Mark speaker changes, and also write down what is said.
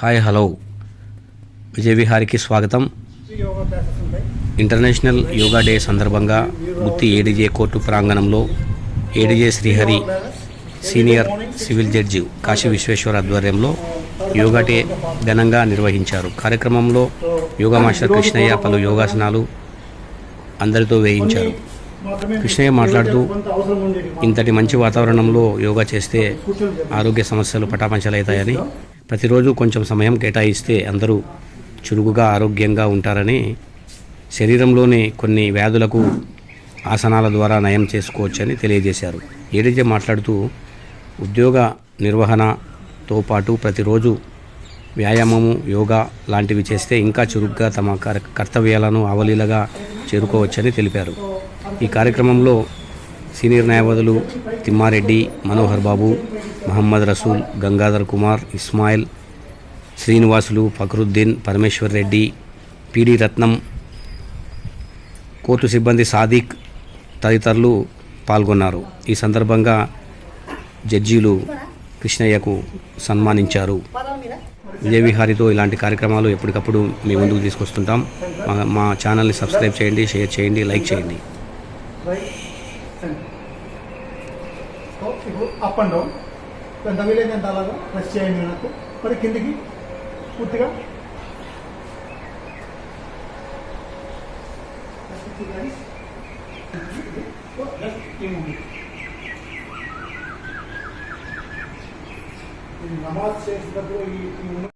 Speaker 1: Hi hello. విజయ విహారికి స్వాగతం. International yoga day సందర్భంగా గుత్తి ADJ court ప్రాంగణంలో ADJ Srihari senior civil judge Kashi Vishweshwar ఆధ్వర్యంలో yoga day ఘనంగా నిర్వహించారు. కార్యక్రమంలో యోగా మాస్టర్ కృష్ణయ్య పలు యోగాసనాలు అందరితో వేయించారు. కృష్ణయ్య మాట్లాడుతూ ఇంతటి మంచి వాతావరణంలో యోగా చేస్తే ఆరోగ్య సమస్యలు పటాపంచలవుతాయని ప్రతిరోజు కొంచెం సమయం కేటాయిస్తే అందరూ చురుకుగా ఆరోగ్యంగా ఉంటారని శరీరంలోని కొన్ని వ్యాధులకు ఆసనాల ద్వారా నయం చేసుకోవచ్చని తెలియజేశారు. ఏడీజే మాట్లాడుతూ ఉద్యోగ నిర్వహణతో పాటు ప్రతిరోజు వ్యాయామము యోగా లాంటివి చేస్తే ఇంకా చురుగ్గా తమ కర్తవ్యాలను అవలీలగా చేరుకోవచ్చని తెలిపారు. ఈ కార్యక్రమంలో సీనియర్ న్యాయవాదులు Thimmareddy Manohar Babu Mohammed Rasool Gangadhar Kumar Ismail Srinivasulu Fakruddin Parameshwar Reddy P D Ratnam court సిబ్బంది సాదిక్ తదితరులు పాల్గొన్నారు. ఈ సందర్భంగా జడ్జీలు కృష్ణయ్యకు సన్మానించారు. విజయవిహారితో ఇలాంటి కార్యక్రమాలు ఎప్పటికప్పుడు మీ ముందుకు తీసుకొస్తుంటాం. మా మా ఛానల్ని సబ్స్క్రైబ్ చేయండి షేర్ చేయండి లైక్ చేయండి.
Speaker 2: అప్ అండ్ డౌన్ ఎంత వీలైనంత అలాగా ప్రెస్ చేయండి నాకు మరి కిందికి పూర్తిగా సో just ఈ movement. ఇది నమాజ్ చేసేటప్పుడు ఈ ఈ movement